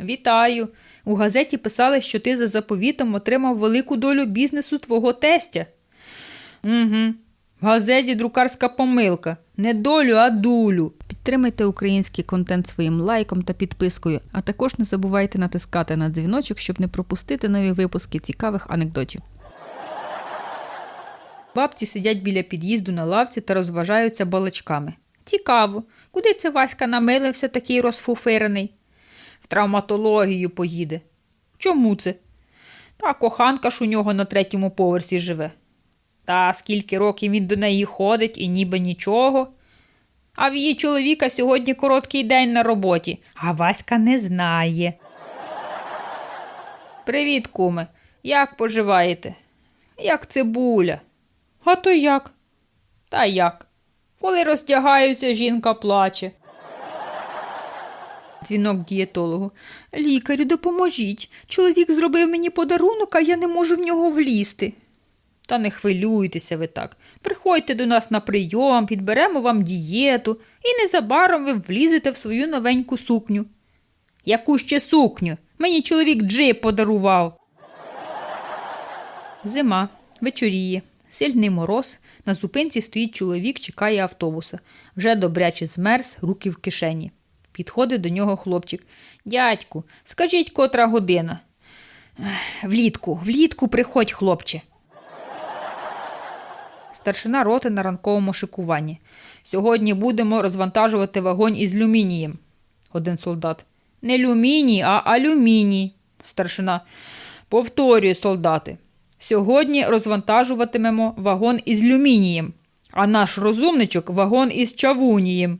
Вітаю. У газеті писали, що ти за заповітом отримав велику долю бізнесу твого тестя. Угу. В газеті друкарська помилка. Не долю, а дулю. Підтримайте український контент своїм лайком та підпискою, а також не забувайте натискати на дзвіночок, щоб не пропустити нові випуски цікавих анекдотів. Бабці сидять біля під'їзду на лавці та розважаються балачками. Цікаво, куди це Васька намилився такий розфуфирений? Травматологію поїде. Чому це? Та коханка ж у нього на третьому поверсі живе. Та скільки років він до неї ходить і ніби нічого. А в її чоловіка сьогодні короткий день на роботі, а Васька не знає. Привіт, куме. Як поживаєте? Як цибуля? А то як? Та як? Коли роздягаюся, жінка плаче. Дзвінок дієтологу. Лікарю, допоможіть. Чоловік зробив мені подарунок, а я не можу в нього влізти. Та не хвилюйтеся ви так. Приходьте до нас на прийом, підберемо вам дієту, і незабаром ви влізете в свою новеньку сукню. Яку ще сукню? Мені чоловік джип подарував. Зима, вечоріє, сильний мороз. На зупинці стоїть чоловік, чекає автобуса. Вже добряче змерз, руки в кишені. Підходить до нього хлопчик. Дядьку, скажіть, котра година. Влітку, влітку приходь, хлопче. Старшина роти на ранковому шикуванні. Сьогодні будемо розвантажувати вагонь із люмінієм. Один солдат. Не люміній, а алюміній. Старшина. Повторюю, солдати. Сьогодні розвантажуватимемо вагон із люмінієм, а наш розумничок вагон із чавунієм.